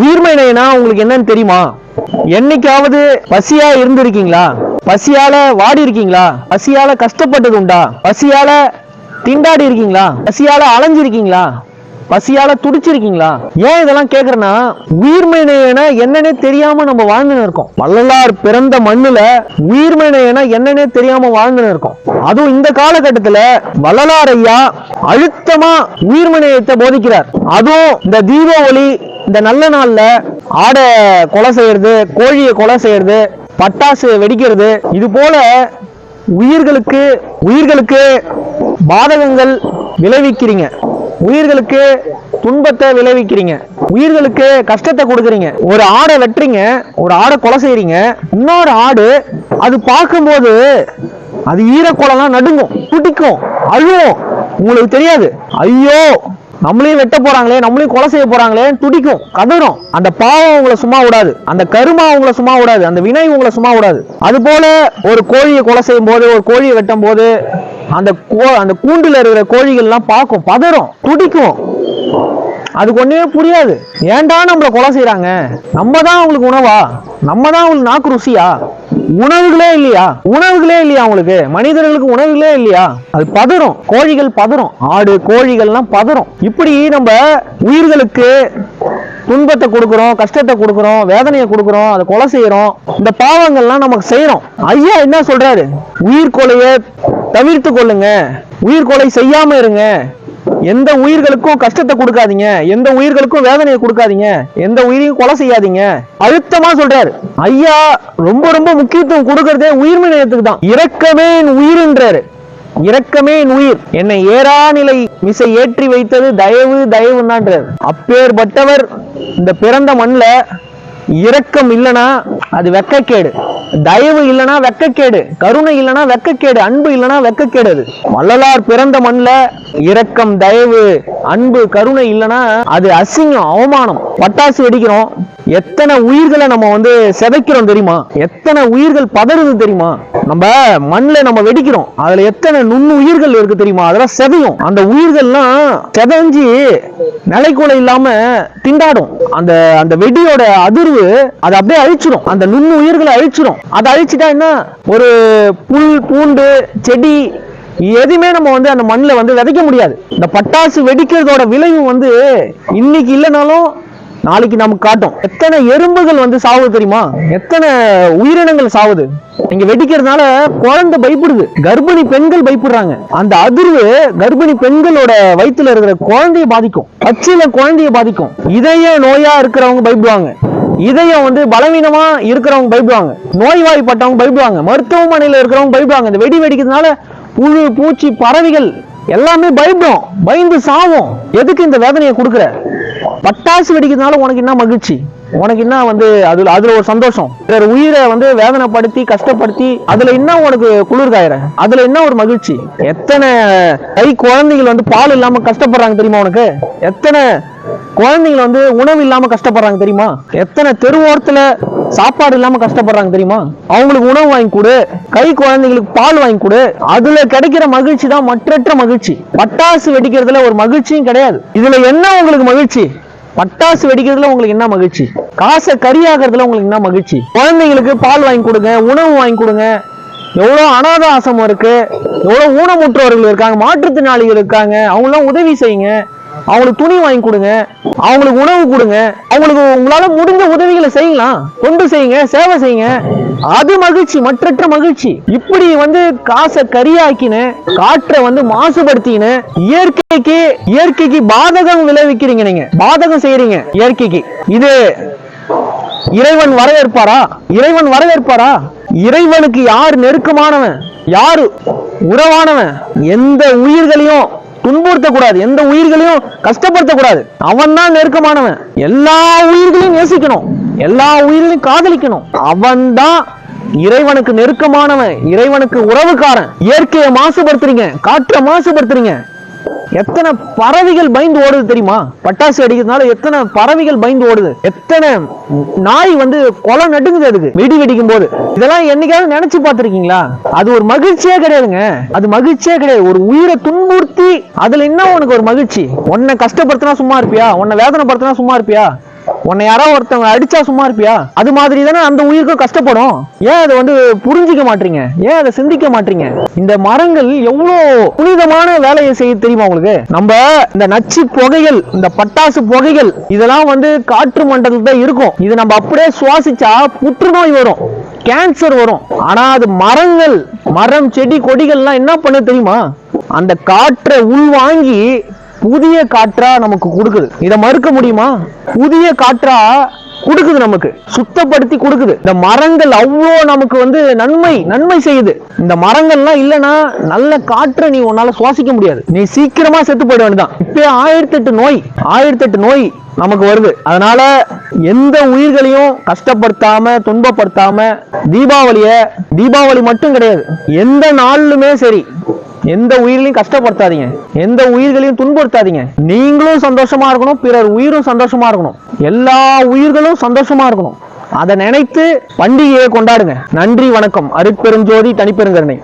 உயிர்மைனா உங்களுக்கு என்னன்னு தெரியுமா? என்னைக்காவது பசியா இருந்திருக்கீங்களா? பசியால வாடி இருக்கீங்களா பசியால கஷ்டப்பட்டது உண்டா? பசியால திண்டாடி இருக்கீங்களா? பசியால அலைஞ்சிருக்கீங்களா? பசியால துடிச்சிருக்கீங்களா? ஏன் இதெல்லாம் கேக்குறேன்னா உயிர்மைனா என்னன்னே தெரியாம நம்ம வாழ்ந்துன்னு இருக்கோம். வள்ளலார் பிறந்த மண்ணுல உயிர்மைனா என்னன்னே தெரியாம வாழ்ந்துன்னு இருக்கோம். அதுவும் இந்த காலகட்டத்துல வள்ளலார் ஐயா அழுத்தமா உயிர்மனையத்தை போதிக்கிறார். அதுவும் இந்த தீபாவளி இந்த நல்ல நாள்ல ஆடை கொலை செய்யறது கோழியை கொலை செய்யறது பட்டாசு வெடிக்கிறது இது போல உயிர்களுக்கு உயிர்களுக்கு பாதகங்கள் விளைவிக்கிறீங்க. உயிர்களுக்கு துன்பத்தை விளைவிக்கிறீங்க. உயிர்களுக்கு கஷ்டத்தை கொடுக்குறீங்க. ஒரு ஆடை வெட்டுறீங்க ஒரு ஆடை கொலை செய்யறீங்க இன்னொரு ஆடு அது பார்க்கும்போது அது ஈரக்குளம்லாம் நடுங்கும் துடிக்கும் அழுவும். உங்களுக்கு தெரியாது. ஐயோ நம்மளையும் வெட்ட போறாங்களே நம்மளையும் கொலை செய்ய போறாங்களே துடிக்கும் கதறும். அந்த பாவம் உங்களை சும்மா விடாது. அந்த கருமா உங்களை சும்மா விடாது. அந்த வினை உங்களை சும்மா விடாது. அது போல ஒரு கோழியை கொலை செய்யும் போது ஒரு கோழியை வெட்டும் போது அந்த கோ- அந்த கூண்டுல இருக்கிற கோழிகள்லாம் பார்க்கும் பதறும் துடிக்கும். அதுக்கு ஒன்றுமே புரியாது. ஏன்டா நம்மள கொலை செய்கிறாங்க நம்ம தான் அவங்களுக்கு உணவா? நம்ம தான் அவங்களுக்கு நாக்கு ருசியா? உணவுகளே இல்லையா? உணவுகளே இல்லையா அவங்களுக்கு? மனிதர்களுக்கு உணவுகளே இல்லையா? அது பதறும். கோழிகள் பதறும். ஆடு கோழிகள்லாம் பதறும். இப்படி நம்ம உயிர்களுக்கு துன்பத்தை கொடுக்குறோம் கஷ்டத்தை கொடுக்குறோம் வேதனையை கொடுக்குறோம் அதை கொலை செய்யறோம். இந்த பாவங்கள்லாம் நமக்கு செய்யறோம் ஐயா என்ன சொல்றாரு? உயிர் கொலையை தவிர்த்து கொள்ளுங்க. உயிர் கொலை செய்யாம இருங்க. எந்த உயிர்களுக்கும் கஷ்டத்தை கொடுக்காதீங்க. எந்த உயிர்களுக்கும் வேதனையை கொடுக்காதீங்க. எந்த உயிரையும் கொலை செய்யாதீங்க. அழுத்தமா சொல்றாரு. ஐயா ரொம்ப ரொம்ப முக்கியத்துவம் கொடுக்கறதே உயிர் நிலையத்துக்கு தான். இறக்கமே என் உயிர்ன்றாரு. இரக்கமே என் உயிர். என்னை ஏறா நிலை மிசை ஏற்றி வைத்தது தயவு தயவுன்னான்றார் அப்பேற்பட்டவர் இந்த பிறந்த மண்ணுல இரக்கம் இல்லனா அது வெக்கக்கேடு. தயவு இல்லனா வெக்கக்கேடு. கருணை இல்லனா வெக்கக்கேடு. அன்பு இல்லனா வெக்கக்கேடு அது. வள்ளலார் பிறந்த மண்ணில் இரக்கம் தயவு அன்பு கருணை இல்லனா அது அசிங்கம் அவமானம். பட்டாசு வெடிக்கிறோம். எத்தனை உயிர்களை நம்ம வந்து சிதைக்கிறோம் தெரியுமா? எத்தனை உயிர்கள் பதறுது தெரியுமா? நம்ம மண்ணில் நம்ம வெடிக்கிறோம். அதுல எத்தனை நுண்ணு உயிர்கள் இருக்கு தெரியுமா? அதெல்லாம் செதையும். அந்த உயிர்கள்லாம் செதஞ்சு நிலைக்குலை இல்லாம திண்டாடும். அந்த அந்த வெடியோட அதிர்வு அதை அப்படியே அழிச்சிடும் அந்த நுண்ணு உயிர்களை அழிச்சிடும் அதை அழிச்சிட்டா என்ன? ஒரு புல் பூண்டு செடி எதுவுமே நம்ம வந்து அந்த மண்ணில் வந்து விதைக்க முடியாது. இந்த பட்டாசு வெடிக்கிறதோட விளைவு வந்து இன்னைக்கு இல்லைனாலும் நாளைக்கு நமக்கு காட்டும். எத்தனை எறும்புகள் வந்து சாவு தெரியுமா? எத்தனை உயிரினங்கள் சாவுது? இங்க வெடிக்கிறதுனால குழந்தை பயப்படுது. கர்ப்பிணி பெண்கள் பயப்படுறாங்க. அந்த அதிர்வு கர்ப்பிணி பெண்களோட வயிற்றுல இருக்கிற குழந்தைய பாதிக்கும். பச்சில குழந்தைய பாதிக்கும். இதய நோயா இருக்கிறவங்க பயப்படுவாங்க. இதயம் வந்து பலவீனமா இருக்கிறவங்க பயப்படுவாங்க. நோய்வாய்ப்பட்டவங்க பயப்படுவாங்க. மருத்துவமனையில இருக்கிறவங்க பயப்படுவாங்க. இந்த வெடி வெடிக்கிறதுனால புழு பூச்சி பறவைகள் எல்லாமே பயப்படும். பயந்து சாவும். எதுக்கு இந்த வேதனையை கொடுக்குற? பட்டாசு வெடிக்கிறதுனால உனக்கு என்ன மகிழ்ச்சி? உனக்கு என்ன வந்து அதுல அதுல ஒரு சந்தோஷம். வேற உயிரை வந்து வேதனைப்படுத்தி கஷ்டப்படுத்தி அதுல என்ன உனக்கு குளிர் காயிற? அதுல என்ன ஒரு மகிழ்ச்சி? எத்தனை கை குழந்தைகள் வந்து பால் இல்லாம கஷ்டப்படுறாங்க தெரியுமா உனக்கு? எத்தனை குழந்தைகள் வந்து உணவு இல்லாம கஷ்டப்படுறாங்க தெரியுமா? எத்தனை தெருவோரத்துல சாப்பாடு இல்லாம கஷ்டப்படுறாங்க தெரியுமா? அவங்களுக்கு உணவு வாங்கி கொடு கை குழந்தைங்களுக்கு பால் வாங்கி கொடு. அதுல கிடைக்கிற மகிழ்ச்சி தான் மற்றற்ற மகிழ்ச்சி. பட்டாசு வெடிக்கிறதுல ஒரு மகிழ்ச்சியும் கிடையாது. இதுல என்ன உங்களுக்கு மகிழ்ச்சி? பட்டாசு வெடிக்கிறதுல உங்களுக்கு என்ன மகிழ்ச்சி? காசை கரியாகிறதுல உங்களுக்கு என்ன மகிழ்ச்சி? குழந்தைங்களுக்கு பால் வாங்கி கொடுங்க உணவு வாங்கி கொடுங்க. எவ்வளோ அனாத ஆசிரமம் இருக்கு. எவ்வளோ ஊனமுற்றவர்கள் இருக்காங்க மாற்றுத்திறனாளிகள் இருக்காங்க. அவங்களாம் உதவி செய்யுங்க. அவங்களுக்கு துணி வாங்கி கொடுங்க. அவங்களுக்கு உணவு கொடுங்க. அவங்களுக்கு உங்களால முடிஞ்ச உதவிகளை செய்யலாம். கொண்டு செய்யுங்க சேவை செய்யுங்க. அது மகிழ்ச்சி மற்றற்ற மகிழ்ச்சி. இப்படி வந்து காசை கரியாக்கின காற்றை வந்து மாசுபடுத்தின இயற்கைக்கு இயற்கைக்கு பாதகம் விளைவிக்கிறீங்க நீங்க. பாதகம் செய்யறீங்க இயற்கைக்கு. இது இறைவன் வரவேற்பாரா? இறைவன் வரவேற்பாரா? இறைவனுக்கு யார் நெருக்கமானவன்? யாரு உறவானவன்? எந்த உயிர்களையும் துன்புறுத்த கூடாது எந்த உயிர்களையும் கஷ்டப்படுத்த கூடாது அவன் தான் நெருக்கமானவன். எல்லா உயிர்களையும் நேசிக்கணும். எல்லா உயிர்களையும் காதலிக்கணும். அவன் தான் இறைவனுக்கு நெருக்கமானவன் இறைவனுக்கு உறவுக்காரன். இயற்கையை மாசுபடுத்துறீங்க காற்றை மாசுபடுத்துறீங்க. எத்தனை பறவைகள் பயந்து ஓடுது தெரியுமா? பட்டாசு அடிக்கிறதுனால எத்தனை பறவைகள் பயந்து ஓடுது. எத்தனை நாய் வந்து கொலை நடுங்குது அதுக்கு வெடி வெடிக்கும் போது இதெல்லாம் என்னைக்காவது நினைச்சு பார்த்திருக்கீங்களா? அது ஒரு மகிழ்ச்சியே கிடையாதுங்க. அது மகிழ்ச்சியே கிடையாது. ஒரு உயிரை துன்புறுத்தி அதுல என்ன உனக்கு ஒரு மகிழ்ச்சி? உன்னை கஷ்டப்படுத்தினா சும்மா இருப்பியா? உன்னை வேதனைப்படுத்தினா சும்மா இருப்பியா? உன்னை யாரோ ஒருத்தவங்க அடிச்சா சும்மா இருப்பியா? அது மாதிரி தானே அந்த உயிருக்கும் கஷ்டப்படும். ஏன் அதை வந்து புரிஞ்சிக்க மாட்டீங்க? ஏன் அதை சிந்திக்க மாட்டீங்க? இந்த மரங்கள் எவ்வளோ புனிதமான வேலையை செய்ய தெரியுமா உங்களுக்கு? நம்ம இந்த நச்சு புகைகள் இந்த பட்டாசு புகைகள் இதெல்லாம் வந்து காற்று மண்டலத்துல இருக்கும். இது நம்ம அப்படியே சுவாசிச்சா புற்றுநோய் வரும் கேன்சர் வரும். ஆனா அது மரங்கள் மரம் செடி கொடிகள்லாம் என்ன பண்ண தெரியுமா? அந்த காற்றை உள்வாங்கி புதிய காற்றா நமக்கு கொடுக்குது. இதை மறுக்க முடியுமா? புதிய காற்றா கொடுக்குது நமக்கு. சுத்தப்படுத்தி கொடுக்குது. இந்த மரங்கள் அவ்வளோ நமக்கு வந்து நன்மை நன்மை செய்யுது. இந்த மரங்கள்லாம் இல்லைன்னா நல்ல காற்றை நீ உன்னால சுவாசிக்க முடியாது. நீ சீக்கிரமா செத்து போயிட வேண்டியதான் இப்போ ஆயிரத்தி எட்டு நோய் ஆயிரத்தி எட்டு நோய் நமக்கு வருது. அதனால எந்த உயிர்களையும் கஷ்டப்படுத்தாம துன்பப்படுத்தாம தீபாவளிய தீபாவளி மட்டும் கிடையாது. எந்த நாளிலுமே சரி எந்த உயிர்களையும் கஷ்டப்படுத்தாதீங்க. எந்த உயிர்களையும் துன்புறுத்தாதீங்க. நீங்களும் சந்தோஷமா இருக்கணும் பிறர் உயிரும் சந்தோஷமா இருக்கணும். எல்லா உயிர்களும் சந்தோஷமா இருக்கணும். அதை நினைத்து பண்டிகையை கொண்டாடுங்க. நன்றி வணக்கம். அருட்பெருஞ்சோதி தனிப்பெருங்கருணை.